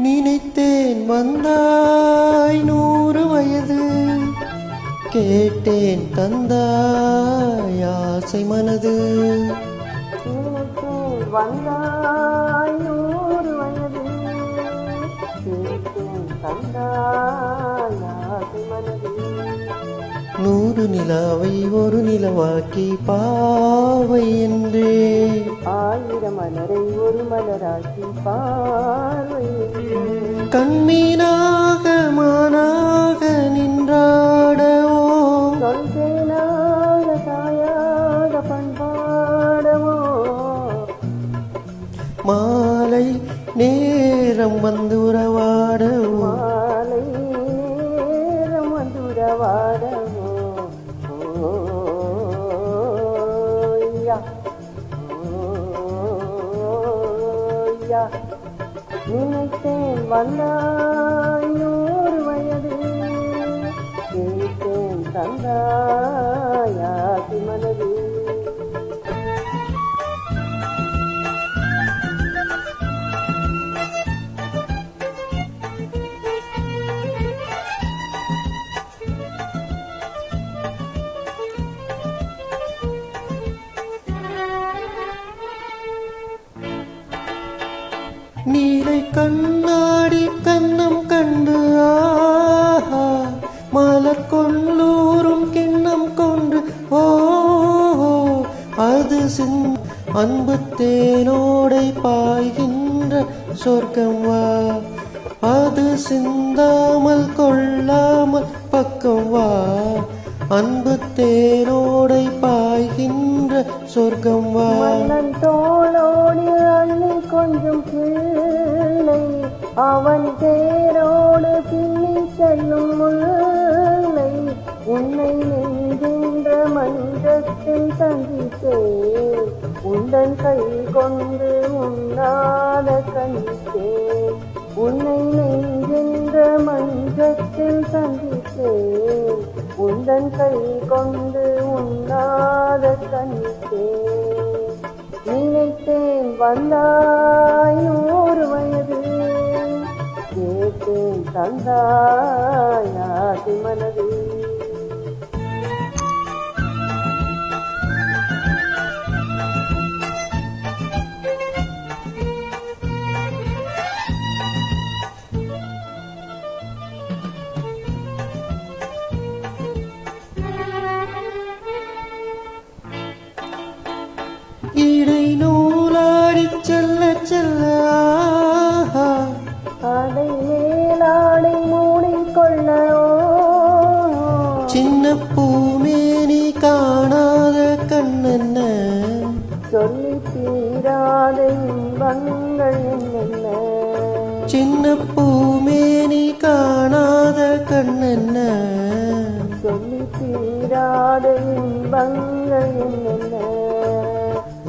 நினைத்தேன் வந்தாய் நூறு வயது. கேட்டேன் தந்தாய் ஆசை மனது. வந்தாய் நூறு வயது. கேட்டேன் தந்தாய் ஆசை மனது. நூறு நிலாவை ஒரு நிலவாக்கி பாவை என்றே. மலரை ஒரு மலராக்கி பார்வை கண்மீனாக மானாக நின்றாடவோ? சொல்வேனாக தாயாக பண்பாடவோ? மாலை நேரம் வந்து நினைத்தேன் வந்தாய் நூறு வயது. கேட்டேன் தந்தாயாசி மனது நீலை கண்ணாடி கண்ணம் கண்டு ஆஹா மலர் கொள்ளூரும் கிண்ணம் கொண்டு ஓ அது சின் அன்பு தேனோடை பாய்கின்ற சொர்க்கம் வா. அது சிந்தாமல் கொள்ளாமல் பக்கம் வா. அன்பு தேனோடை பாய் சொர்க்கம் வா. மன்னன் தோளோடு அள்ளி கொஞ்சம் பிள்ளை அவன் தேரோடு பின்னி செல்லும் முல்லை உன்னை நெஞ்சின்ற மன்றத்தில் சந்தித்தே உந்தன் கை கொண்டு உண்ணாத கணித்தேன் உன்னை நெஞ்சென்ற மன்றத்தில் சந்தித்தே உந்தன் கை கொண்டு உன் கணித்தேன் நினைத்தேன் வந்தாய் ஒரு வயது. கேட்டேன் தந்தாய் ஆசி மனது. இடை நூலாடி செல்ல செல்ல ஆடை மேலாடை மூடிக்கொள்ளோ சின்ன பூமேனி காணாத கண்ணென்ன? சொல்லி தீராத இன்பங்கள் என்னென்ன? சின்ன பூமேனி காணாத கண்ணென்ன? சொல்லி தீராத இன்பங்கள் என்னென்ன?